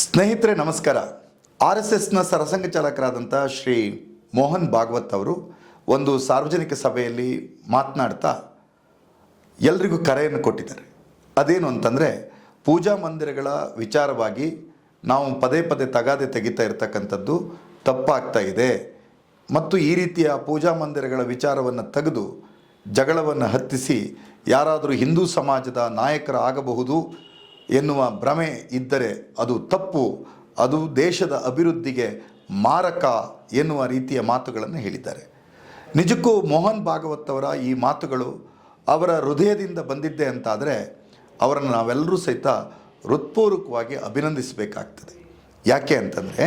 ಸ್ನೇಹಿತರೆ, ನಮಸ್ಕಾರ. R S ಎಸ್ನ ಸರಸಂಘ ಚಾಲಕರಾದಂಥ ಶ್ರೀ ಮೋಹನ್ ಭಾಗವತ್ ಅವರು ಒಂದು ಸಾರ್ವಜನಿಕ ಸಭೆಯಲ್ಲಿ ಮಾತನಾಡ್ತಾ ಎಲ್ರಿಗೂ ಕರೆಯನ್ನು ಕೊಟ್ಟಿದ್ದಾರೆ. ಅದೇನು ಅಂತಂದರೆ, ಪೂಜಾ ಮಂದಿರಗಳ ವಿಚಾರವಾಗಿ ನಾವು ಪದೇ ಪದೇ ತಗಾದೆ ತೆಗಿತಾ ಇರತಕ್ಕಂಥದ್ದು ತಪ್ಪಾಗ್ತಾ ಇದೆ. ಮತ್ತು ಈ ರೀತಿಯ ಪೂಜಾ ಮಂದಿರಗಳ ವಿಚಾರವನ್ನು ತೆಗೆದು ಜಗಳವನ್ನು ಹತ್ತಿಸಿ ಯಾರಾದರೂ ಹಿಂದೂ ಸಮಾಜದ ನಾಯಕರಾಗಬಹುದು ಎನ್ನುವ ಭ್ರಮೆ ಇದ್ದರೆ ಅದು ತಪ್ಪು. ಅದು ದೇಶದ ಅಭಿವೃದ್ಧಿಗೆ ಮಾರಕ ಎನ್ನುವ ರೀತಿಯ ಮಾತುಗಳನ್ನು ಹೇಳಿದ್ದಾರೆ. ನಿಜಕ್ಕೂ ಮೋಹನ್ ಭಾಗವತ್ ಅವರ ಈ ಮಾತುಗಳು ಅವರ ಹೃದಯದಿಂದ ಬಂದಿದ್ದೆ ಅಂತಾದರೆ ಅವರನ್ನು ನಾವೆಲ್ಲರೂ ಸಹಿತ ಹೃತ್ಪೂರ್ವಕವಾಗಿ ಅಭಿನಂದಿಸಬೇಕಾಗ್ತದೆ. ಯಾಕೆ ಅಂತಂದರೆ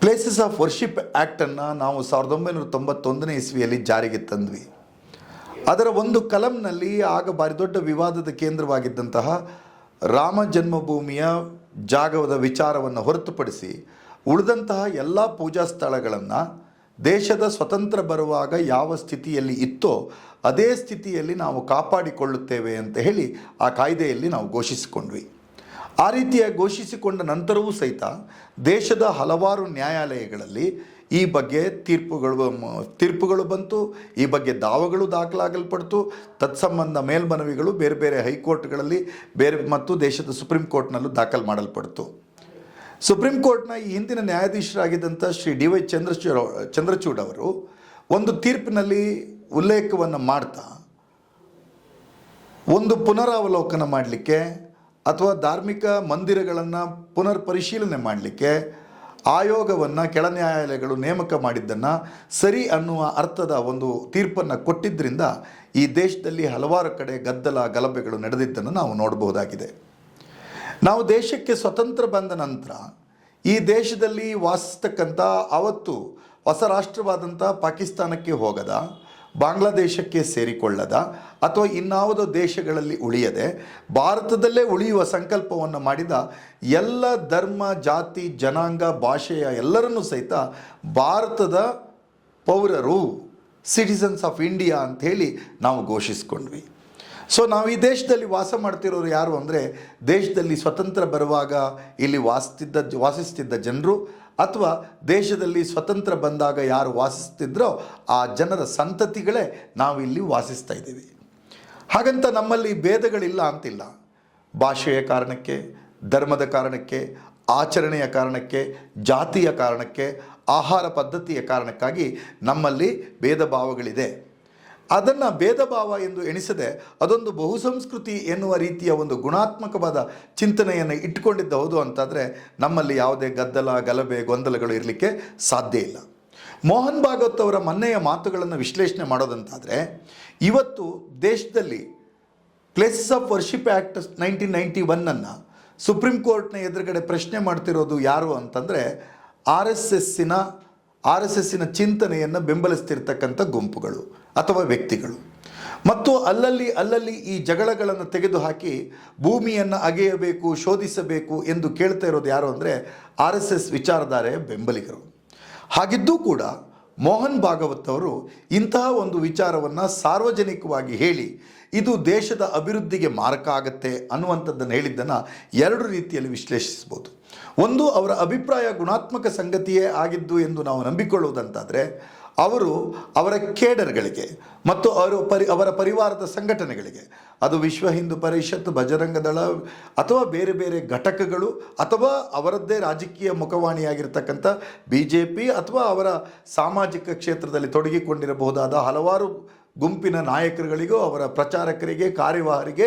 ಪ್ಲೇಸಸ್ ಆಫ್ ವರ್ಷಿಪ್ ಆ್ಯಕ್ಟನ್ನು ನಾವು ಸಾವಿರದ ಒಂಬೈನೂರ ತೊಂಬತ್ತೊಂದನೇ ಇಸ್ವಿಯಲ್ಲಿ ಜಾರಿಗೆ ತಂದ್ವಿ. ಅದರ ಒಂದು ಕಲಂನಲ್ಲಿ ಆಗ ಭಾರಿ ದೊಡ್ಡ ವಿವಾದದ ಕೇಂದ್ರವಾಗಿದ್ದಂತಹ ರಾಮ ಜನ್ಮಭೂಮಿಯ ಜಾಗದ ವಿಚಾರವನ್ನು ಹೊರತುಪಡಿಸಿ ಉಳಿದಂತಹ ಎಲ್ಲ ಪೂಜಾ ಸ್ಥಳಗಳನ್ನು ದೇಶದ ಸ್ವತಂತ್ರ ಬರುವಾಗ ಯಾವ ಸ್ಥಿತಿಯಲ್ಲಿ ಇತ್ತೋ ಅದೇ ಸ್ಥಿತಿಯಲ್ಲಿ ನಾವು ಕಾಪಾಡಿಕೊಳ್ಳುತ್ತೇವೆ ಅಂತ ಹೇಳಿ ಆ ಕಾಯ್ದೆಯಲ್ಲಿ ನಾವು ಘೋಷಿಸಿಕೊಂಡ್ವಿ. ಆ ರೀತಿಯ ಘೋಷಿಸಿಕೊಂಡ ನಂತರವೂ ಸಹಿತ ದೇಶದ ಹಲವಾರು ನ್ಯಾಯಾಲಯಗಳಲ್ಲಿ ಈ ಬಗ್ಗೆ ತೀರ್ಪುಗಳು ತೀರ್ಪುಗಳು ಬಂತು, ಈ ಬಗ್ಗೆ ದಾವಗಳು ದಾಖಲಾಗಲ್ಪಡ್ತು. ತತ್ಸಂಬಂಧ ಮೇಲ್ಮನವಿಗಳು ಬೇರೆ ಬೇರೆ ಹೈಕೋರ್ಟ್ಗಳಲ್ಲಿ ಬೇರೆ ಮತ್ತು ದೇಶದ ಸುಪ್ರೀಂ ಕೋರ್ಟ್ನಲ್ಲೂ ದಾಖಲು ಮಾಡಲ್ಪಡ್ತು. ಸುಪ್ರೀಂ ಕೋರ್ಟ್ನ ಈ ಹಿಂದಿನ ನ್ಯಾಯಾಧೀಶರಾಗಿದ್ದಂಥ ಶ್ರೀ ಡಿ ವೈ ಚಂದ್ರಚೂಡ್ ಚಂದ್ರಚೂಡ್ ಅವರು ಒಂದು ತೀರ್ಪಿನಲ್ಲಿ ಉಲ್ಲೇಖವನ್ನು ಮಾಡ್ತಾ, ಒಂದು ಪುನರಾವಲೋಕನ ಮಾಡಲಿಕ್ಕೆ ಅಥವಾ ಧಾರ್ಮಿಕ ಮಂದಿರಗಳನ್ನು ಪುನರ್ ಪರಿಶೀಲನೆ ಮಾಡಲಿಕ್ಕೆ ಆಯೋಗವನ್ನು ಕೆಳ ನ್ಯಾಯಾಲಯಗಳು ನೇಮಕ ಮಾಡಿದ್ದನ್ನು ಸರಿ ಅನ್ನುವ ಅರ್ಥದ ಒಂದು ತೀರ್ಪನ್ನು ಕೊಟ್ಟಿದ್ದರಿಂದ ಈ ದೇಶದಲ್ಲಿ ಹಲವಾರು ಕಡೆ ಗದ್ದಲ ಗಲಭೆಗಳು ನಡೆದಿದ್ದನ್ನು ನಾವು ನೋಡಬಹುದಾಗಿದೆ. ನಾವು ದೇಶಕ್ಕೆ ಸ್ವತಂತ್ರ ಬಂದ ನಂತರ ಈ ದೇಶದಲ್ಲಿ ವಾಸಿಸ್ತಕ್ಕಂಥ ಅವತ್ತು ಹೊಸ ರಾಷ್ಟ್ರವಾದಂಥ ಪಾಕಿಸ್ತಾನಕ್ಕೆ ಹೋಗದ. ಬಾಂಗ್ಲಾದೇಶಕ್ಕೆ ಸೇರಿಕೊಳ್ಳದ ಅಥವಾ ಇನ್ನಾವುದೋ ದೇಶಗಳಲ್ಲಿ ಉಳಿಯದೆ ಭಾರತದಲ್ಲೇ ಉಳಿಯುವ ಸಂಕಲ್ಪವನ್ನು ಮಾಡಿದ ಎಲ್ಲ ಧರ್ಮ, ಜಾತಿ, ಜನಾಂಗ, ಭಾಷೆಯ ಎಲ್ಲರನ್ನೂ ಸಹಿತ ಭಾರತದ ಪೌರರು ಸಿಟಿಸನ್ಸ್ ಆಫ್ ಇಂಡಿಯಾ ಅಂಥೇಳಿ ನಾವು ಘೋಷಿಸ್ಕೊಂಡ್ವಿ. ಸೊ ನಾವು ಈ ದೇಶದಲ್ಲಿ ವಾಸ ಮಾಡ್ತಿರೋರು ಯಾರು ಅಂದರೆ, ದೇಶದಲ್ಲಿ ಸ್ವತಂತ್ರ ಬರುವಾಗ ಇಲ್ಲಿ ವಾಸಿಸ್ತಿದ್ದ ವಾಸಿಸ್ತಿದ್ದ ಜನರು, ಅಥವಾ ದೇಶದಲ್ಲಿ ಸ್ವತಂತ್ರ ಬಂದಾಗ ಯಾರು ವಾಸಿಸ್ತಿದ್ರೋ ಆ ಜನರ ಸಂತತಿಗಳೇ ನಾವು ಇಲ್ಲಿ ವಾಸಿಸ್ತಾ ಇದ್ದೀವಿ. ಹಾಗಂತ ನಮ್ಮಲ್ಲಿ ಭೇದಗಳಿಲ್ಲ ಅಂತಿಲ್ಲ. ಭಾಷೆಯ ಕಾರಣಕ್ಕೆ, ಧರ್ಮದ ಕಾರಣಕ್ಕೆ, ಆಚರಣೆಯ ಕಾರಣಕ್ಕೆ, ಜಾತಿಯ ಕಾರಣಕ್ಕೆ, ಆಹಾರ ಪದ್ಧತಿಯ ಕಾರಣಕ್ಕಾಗಿ ನಮ್ಮಲ್ಲಿ ಭೇದ ಭಾವಗಳಿದೆ. ಅದನ್ನು ಭೇದ ಭಾವ ಎಂದು ಎಣಿಸದೆ ಅದೊಂದು ಬಹುಸಂಸ್ಕೃತಿ ಎನ್ನುವ ರೀತಿಯ ಒಂದು ಗುಣಾತ್ಮಕವಾದ ಚಿಂತನೆಯನ್ನು ಇಟ್ಟುಕೊಂಡಿದ್ದ ಹೌದು ಅಂತಾದರೆ ನಮ್ಮಲ್ಲಿ ಯಾವುದೇ ಗದ್ದಲ, ಗಲಭೆ, ಗೊಂದಲಗಳು ಇರಲಿಕ್ಕೆ ಸಾಧ್ಯ ಇಲ್ಲ. ಮೋಹನ್ ಭಾಗವತ್ ಅವರ ಮೊನ್ನೆಯ ಮಾತುಗಳನ್ನು ವಿಶ್ಲೇಷಣೆ ಮಾಡೋದಂತಾದರೆ, ಇವತ್ತು ದೇಶದಲ್ಲಿ places of worship act nineteen ninety ಒನ್ನನ್ನು supreme ಕೋರ್ಟ್ನ ಎದುರುಗಡೆ ಪ್ರಶ್ನೆ ಮಾಡ್ತಿರೋದು ಯಾರು ಅಂತಂದರೆ ಆರ್ ಎಸ್ ಎಸ್ಸಿನ ಆರ್ ಎಸ್ ಎಸ್ಸಿನ ಚಿಂತನೆಯನ್ನು ಬೆಂಬಲಿಸ್ತಿರ್ತಕ್ಕಂಥ ಗುಂಪುಗಳು ಅಥವಾ ವ್ಯಕ್ತಿಗಳು. ಮತ್ತು ಅಲ್ಲಲ್ಲಿ ಅಲ್ಲಲ್ಲಿ ಈ ಜಗಳಗಳನ್ನು ತೆಗೆದುಹಾಕಿ ಭೂಮಿಯನ್ನು ಅಗೆಯಬೇಕು, ಶೋಧಿಸಬೇಕು ಎಂದು ಕೇಳ್ತಾ ಇರೋದು ಯಾರು ಅಂದರೆ ಆರ್ ಎಸ್ ಎಸ್ ವಿಚಾರಧಾರೆಯ ಬೆಂಬಲಿಗರು. ಹಾಗಿದ್ದೂ ಕೂಡ ಮೋಹನ್ ಭಾಗವತ್ ಅವರು ಇಂತಹ ಒಂದು ವಿಚಾರವನ್ನು ಸಾರ್ವಜನಿಕವಾಗಿ ಹೇಳಿ ಇದು ದೇಶದ ಅಭಿವೃದ್ಧಿಗೆ ಮಾರಕ ಆಗುತ್ತೆ ಅನ್ನುವಂಥದ್ದನ್ನು ಹೇಳಿದ್ದನ್ನು ಎರಡು ರೀತಿಯಲ್ಲಿ ವಿಶ್ಲೇಷಿಸ್ಬೋದು ಒಂದು, ಅವರ ಅಭಿಪ್ರಾಯ ಗುಣಾತ್ಮಕ ಸಂಗತಿಯೇ ಆಗಿದ್ದು ಎಂದು ನಾವು ನಂಬಿಕೊಳ್ಳುವುದಂತಾದರೆ, ಅವರು ಅವರ ಕೇಡರ್ಗಳಿಗೆ ಮತ್ತು ಅವರು ಪರಿ, ಅವರ ಪರಿವಾರದ ಸಂಘಟನೆಗಳಿಗೆ, ಅದು ವಿಶ್ವ ಹಿಂದೂ ಪರಿಷತ್ ಭಜರಂಗದಳ ಅಥವಾ ಬೇರೆ ಬೇರೆ ಘಟಕಗಳು ಅಥವಾ ಅವರದ್ದೇ ರಾಜಕೀಯ ಮುಖವಾಣಿಯಾಗಿರ್ತಕ್ಕಂಥ ಬಿ ಜೆ ಪಿ ಅಥವಾ ಅವರ ಸಾಮಾಜಿಕ ಕ್ಷೇತ್ರದಲ್ಲಿ ತೊಡಗಿಕೊಂಡಿರಬಹುದಾದ ಹಲವಾರು ಗುಂಪಿನ ನಾಯಕರುಗಳಿಗೂ, ಅವರ ಪ್ರಚಾರಕರಿಗೆ, ಕಾರ್ಯವಾಹರಿಗೆ,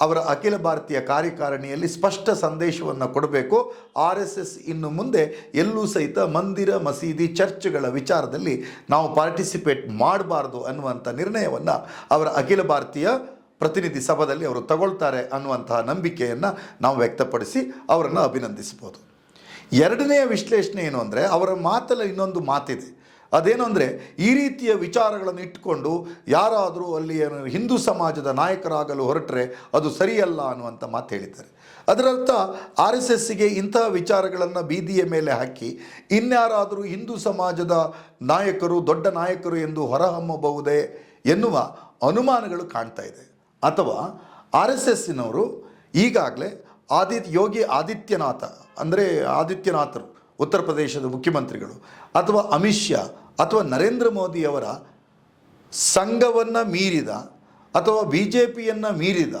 ಅವರ ಅಖಿಲ ಭಾರತೀಯ ಕಾರ್ಯಕಾರಿಣಿಯಲ್ಲಿ ಸ್ಪಷ್ಟ ಸಂದೇಶವನ್ನು ಕೊಡಬೇಕು. ಆರ್ ಎಸ್ ಎಸ್ ಇನ್ನು ಮುಂದೆ ಎಲ್ಲೂ ಸಹಿತ ಮಂದಿರ ಮಸೀದಿ ಚರ್ಚ್ಗಳ ವಿಚಾರದಲ್ಲಿ ನಾವು ಪಾರ್ಟಿಸಿಪೇಟ್ ಮಾಡಬಾರ್ದು ಅನ್ನುವಂಥ ನಿರ್ಣಯವನ್ನು ಅವರ ಅಖಿಲ ಭಾರತೀಯ ಪ್ರತಿನಿಧಿ ಸಭಾದಲ್ಲಿ ಅವರು ತಗೊಳ್ತಾರೆ ಅನ್ನುವಂತಹ ನಂಬಿಕೆಯನ್ನು ನಾವು ವ್ಯಕ್ತಪಡಿಸಿ ಅವರನ್ನು ಅಭಿನಂದಿಸ್ಬೋದು ಎರಡನೆಯ ವಿಶ್ಲೇಷಣೆ ಏನು ಅಂದರೆ, ಅವರ ಮಾತಲ್ಲಿ ಇನ್ನೊಂದು ಮಾತಿದೆ. ಅದೇನು ಅಂದರೆ ಈ ರೀತಿಯ ವಿಚಾರಗಳನ್ನು ಇಟ್ಟುಕೊಂಡು ಯಾರಾದರೂ ಅಲ್ಲಿ ಹಿಂದೂ ಸಮಾಜದ ನಾಯಕರಾಗಲು ಹೊರಟರೆ ಅದು ಸರಿಯಲ್ಲ ಅನ್ನುವಂಥ ಮಾತು ಹೇಳಿದ್ದಾರೆ. ಅದರರ್ಥ ಆರ್ ಎಸ್ ಎಸ್ಸಿಗೆ ಇಂತಹ ವಿಚಾರಗಳನ್ನು ಬೀದಿಯ ಮೇಲೆ ಹಾಕಿ ಇನ್ಯಾರಾದರೂ ಹಿಂದೂ ಸಮಾಜದ ನಾಯಕರು, ದೊಡ್ಡ ನಾಯಕರು ಎಂದು ಹೊರಹೊಮ್ಮಬಹುದೇ ಎನ್ನುವ ಅನುಮಾನಗಳು ಕಾಣ್ತಾ ಇದೆ. ಅಥವಾ ಆರ್ ಎಸ್ ಎಸ್ಸಿನವರು ಈಗಾಗಲೇ ಆದಿತ್ಯ ಯೋಗಿ ಆದಿತ್ಯನಾಥ ಅಂದರೆ ಆದಿತ್ಯನಾಥರು ಉತ್ತರ ಪ್ರದೇಶದ ಮುಖ್ಯಮಂತ್ರಿಗಳು ಅಥವಾ ಅಮಿತ್ ಶಾ ಅಥವಾ ನರೇಂದ್ರ ಮೋದಿಯವರ ಸಂಘವನ್ನು ಮೀರಿದ ಅಥವಾ ಬಿ ಜೆ ಪಿಯನ್ನು ಮೀರಿದ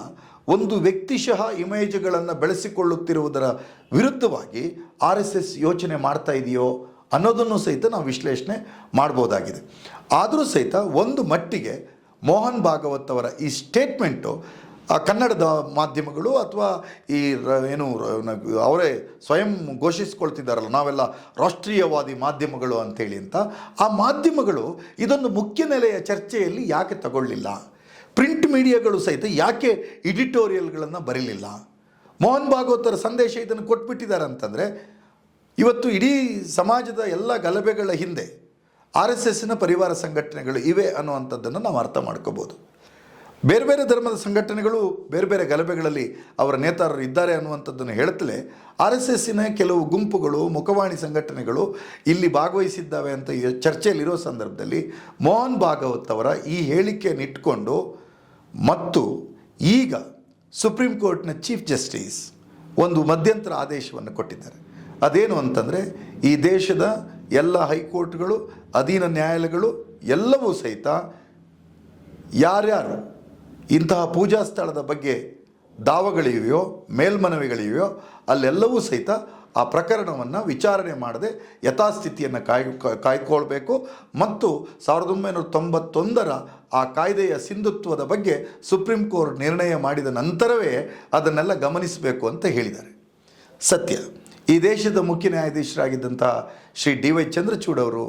ಒಂದು ವ್ಯಕ್ತಿಶಃ ಇಮೇಜ್ಗಳನ್ನು ಬೆಳೆಸಿಕೊಳ್ಳುತ್ತಿರುವುದರ ವಿರುದ್ಧವಾಗಿ ಆರ್ ಎಸ್ ಎಸ್ ಯೋಚನೆ ಮಾಡ್ತಾ ಇದೆಯೋ ಅನ್ನೋದನ್ನು ಸಹಿತ ನಾವು ವಿಶ್ಲೇಷಣೆ ಮಾಡ್ಬೋದಾಗಿದೆ. ಆದರೂ ಸಹಿತ ಒಂದು ಮಟ್ಟಿಗೆ ಮೋಹನ್ ಭಾಗವತ್ ಅವರ ಈ ಸ್ಟೇಟ್ಮೆಂಟು ಕನ್ನಡದ ಮಾಧ್ಯಮಗಳು ಅಥವಾ ಈ ಏನು ಅವರೇ ಸ್ವಯಂ ಘೋಷಿಸ್ಕೊಳ್ತಿದ್ದಾರಲ್ಲ, ನಾವೆಲ್ಲ ರಾಷ್ಟ್ರೀಯವಾದಿ ಮಾಧ್ಯಮಗಳು ಅಂತೇಳಿ ಅಂತ, ಆ ಮಾಧ್ಯಮಗಳು ಇದೊಂದು ಮುಖ್ಯ ನೆಲೆಯ ಚರ್ಚೆಯಲ್ಲಿ ಯಾಕೆ ತಗೊಳ್ಳಿಲ್ಲ? ಪ್ರಿಂಟ್ ಮೀಡಿಯಾಗಳು ಸಹಿತ ಯಾಕೆ ಎಡಿಟೋರಿಯಲ್ಗಳನ್ನು ಬರೀಲಿಲ್ಲ? ಮೋಹನ್ ಭಾಗವತರ ಸಂದೇಶ ಇದನ್ನು ಕೊಟ್ಬಿಟ್ಟಿದ್ದಾರೆ ಅಂತಂದರೆ ಇವತ್ತು ಇಡೀ ಸಮಾಜದ ಎಲ್ಲ ಗಲಭೆಗಳ ಹಿಂದೆ ಆರ್ ಎಸ್ ಎಸ್ನ ಪರಿವಾರ ಸಂಘಟನೆಗಳು ಇವೆ ಅನ್ನುವಂಥದ್ದನ್ನು ನಾವು ಅರ್ಥ ಮಾಡ್ಕೋಬೋದು. ಬೇರೆ ಬೇರೆ ಧರ್ಮದ ಸಂಘಟನೆಗಳು ಬೇರೆ ಬೇರೆ ಗಲಭೆಗಳಲ್ಲಿ ಅವರ ನೇತಾರರು ಇದ್ದಾರೆ ಅನ್ನುವಂಥದ್ದನ್ನು ಹೇಳುತ್ತಲೇ ಆರ್ ಎಸ್ ಎಸ್ಸಿನ ಕೆಲವು ಗುಂಪುಗಳು, ಮುಖವಾಣಿ ಸಂಘಟನೆಗಳು ಇಲ್ಲಿ ಭಾಗವಹಿಸಿದ್ದಾವೆ ಅಂತ ಚರ್ಚೆಯಲ್ಲಿರೋ ಸಂದರ್ಭದಲ್ಲಿ ಮೋಹನ್ ಭಾಗವತ್ ಅವರ ಈ ಹೇಳಿಕೆಯನ್ನು ಇಟ್ಕೊಂಡು, ಮತ್ತು ಈಗ ಸುಪ್ರೀಂ ಕೋರ್ಟ್ನ ಚೀಫ್ ಜಸ್ಟಿಸ್ ಒಂದು ಮಧ್ಯಂತರ ಆದೇಶವನ್ನು ಕೊಟ್ಟಿದ್ದಾರೆ. ಅದೇನು ಅಂತಂದರೆ ಈ ದೇಶದ ಎಲ್ಲ ಹೈಕೋರ್ಟ್ಗಳು, ಅಧೀನ ನ್ಯಾಯಾಲಯಗಳು ಎಲ್ಲವೂ ಸಹಿತ ಯಾರ್ಯಾರು ಇಂತಹ ಪೂಜಾ ಸ್ಥಳದ ಬಗ್ಗೆ ದಾವಗಳಿವೆಯೋ, ಮೇಲ್ಮನವಿಗಳಿವೆಯೋ, ಅಲ್ಲೆಲ್ಲವೂ ಸಹಿತ ಆ ಪ್ರಕರಣವನ್ನು ವಿಚಾರಣೆ ಮಾಡದೆ ಯಥಾಸ್ಥಿತಿಯನ್ನು ಕಾಯ್ ಕಾಯ್ಕೊಳ್ಬೇಕು. ಮತ್ತು ಸಾವಿರದ ಒಂಬೈನೂರ ತೊಂಬತ್ತೊಂದರ ಆ ಕಾಯ್ದೆಯ ಸಿಂಧುತ್ವದ ಬಗ್ಗೆ ಸುಪ್ರೀಂ ಕೋರ್ಟ್ ನಿರ್ಣಯ ಮಾಡಿದ ನಂತರವೇ ಅದನ್ನೆಲ್ಲ ಗಮನಿಸಬೇಕು ಅಂತ ಹೇಳಿದ್ದಾರೆ. ಸತ್ಯ. ಈ ದೇಶದ ಮುಖ್ಯ ನ್ಯಾಯಾಧೀಶರಾಗಿದ್ದಂಥ ಶ್ರೀ ಡಿ ವೈ ಚಂದ್ರಚೂಡ್ ಅವರು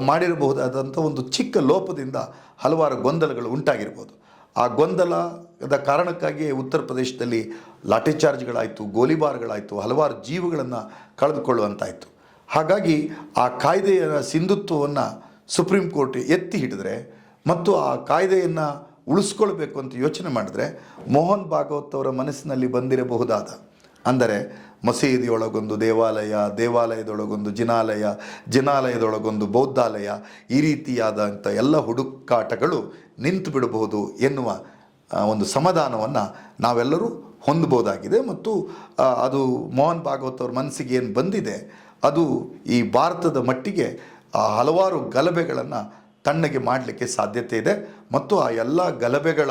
ಮಾಡಿರಬಹುದಾದಂಥ ಒಂದು ಚಿಕ್ಕ ಲೋಪದಿಂದ ಹಲವಾರು ಗೊಂದಲಗಳು ಉಂಟಾಗಿರ್ಬೋದು. ಆ ಗೊಂದಲದ ಕಾರಣಕ್ಕಾಗಿ ಉತ್ತರ ಪ್ರದೇಶದಲ್ಲಿ ಲಾಠಿ ಚಾರ್ಜ್ಗಳಾಯಿತು, ಗೋಲಿಬಾರ್ಗಳಾಯಿತು, ಹಲವಾರು ಜೀವಗಳನ್ನು ಕಳೆದುಕೊಳ್ಳುವಂತಾಯಿತು. ಹಾಗಾಗಿ ಆ ಕಾಯ್ದೆಯ ಸಿಂಧುತ್ವವನ್ನು ಸುಪ್ರೀಂ ಕೋರ್ಟ್ ಎತ್ತಿ ಹಿಡಿದ್ರೆ ಮತ್ತು ಆ ಕಾಯ್ದೆಯನ್ನು ಉಳಿಸ್ಕೊಳ್ಬೇಕು ಅಂತ ಯೋಚನೆ ಮಾಡಿದ್ರೆ ಮೋಹನ್ ಭಾಗವತ್ ಅವರ ಮನಸ್ಸಿನಲ್ಲಿ ಬಂದಿರಬಹುದಾದ ಅಂದರೆ ಮಸೀದಿಯೊಳಗೊಂದು ದೇವಾಲಯ, ದೇವಾಲಯದೊಳಗೊಂದು ಜಿನಾಲಯ, ಜಿನಾಲಯದೊಳಗೊಂದು ಬೌದ್ಧಾಲಯ, ಈ ರೀತಿಯಾದಂಥ ಎಲ್ಲ ಹುಡುಕಾಟಗಳು ನಿಂತು ಬಿಡಬಹುದು ಎನ್ನುವ ಒಂದು ಸಮಾಧಾನವನ್ನು ನಾವೆಲ್ಲರೂ ಹೊಂದಬಹುದಾಗಿದೆ. ಮತ್ತು ಅದು ಮೋಹನ್ ಭಾಗವತ್ ಅವ್ರ ಮನಸ್ಸಿಗೆ ಏನು ಬಂದಿದೆ, ಅದು ಈ ಭಾರತದ ಮಟ್ಟಿಗೆ ಹಲವಾರು ಗಲಭೆಗಳನ್ನು ತಣ್ಣಗೆ ಮಾಡಲಿಕ್ಕೆ ಸಾಧ್ಯತೆ ಇದೆ. ಮತ್ತು ಆ ಎಲ್ಲ ಗಲಭೆಗಳ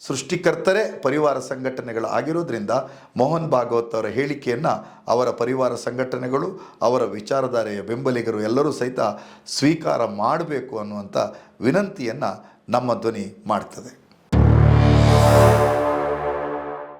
ಸೃಷ್ಟಿಕರ್ತರೇ ಪರಿವಾರ ಸಂಘಟನೆಗಳು ಆಗಿರೋದ್ರಿಂದ ಮೋಹನ್ ಭಾಗವತ್ ಅವರ ಹೇಳಿಕೆಯನ್ನು ಅವರ ಪರಿವಾರ ಸಂಘಟನೆಗಳು, ಅವರ ವಿಚಾರಧಾರೆಯ ಬೆಂಬಲಿಗರು ಎಲ್ಲರೂ ಸಹಿತ ಸ್ವೀಕಾರ ಮಾಡಬೇಕು ಅನ್ನುವಂಥ ವಿನಂತಿಯನ್ನು ನಮ್ಮ ಧ್ವನಿ ಮಾಡ್ತದೆ.